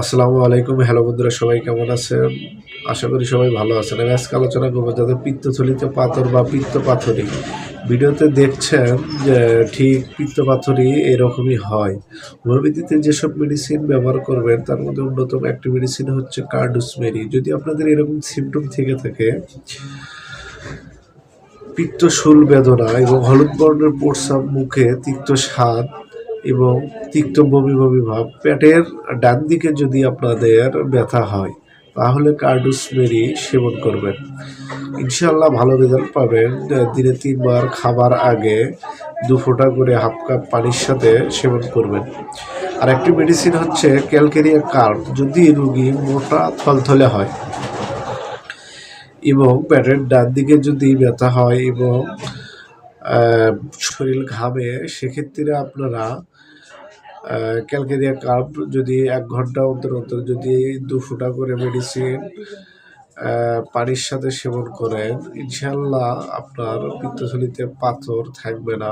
আসসালামু আলাইকুম। হ্যালো বন্ধুরা, সবাই কেমন আছেন? আশা করি সবাই ভালো আছেন। আমি আজকে আলোচনা করব যাদের পিত্তথলিতে পাথর বা পিত্ত পাথরি ভিডিওতে দেখছেন যে ঠিক পিত্ত পাথরি এরকমই হয়। হোমিওপ্যাথিতে যেসব মেডিসিন ব্যবহার করবেন, তার মধ্যে অন্যতম একটি মেডিসিন হচ্ছে কার্ডুসমেরি। যদি আপনাদের এরকম সিমটম থেকে থাকে, পিত্তশুল বেদনা এবং হলুদ বর্ণের প্রস্রাব মুখে তিক্ত স্বাদ এবং তিক্ত বমি বমি ভাব। পেটের ডান দিকে যদি আপনাদের ব্যথা হয়, তাহলে কার্ডুস মেরি সেবন করবেন। ইনশাল্লাহ ভালো রেজাল্ট পাবেন। দিনে তিনবার খাবার আগে দু ফোঁটা করে হাফ কাপ পানির সাথে সেবন করবেন। আর একটি মেডিসিন হচ্ছে ক্যালকেরিয়া কার্ড যদি রুগী মোটা থলথলে হয় এবং পেটের ডান দিকে যদি ব্যথা হয় এবং শরীর ঘামে, সেক্ষেত্রে আপনারা ক্যালকেরিয়া কাপ যদি এক ঘণ্টা অন্তর অন্তর যদি দু ফুটা করে মেডিসিন পানির সাথে সেবন করেন ইনশাল্লাহ আপনার পিত্তথলিতে পাথর থাকবে না।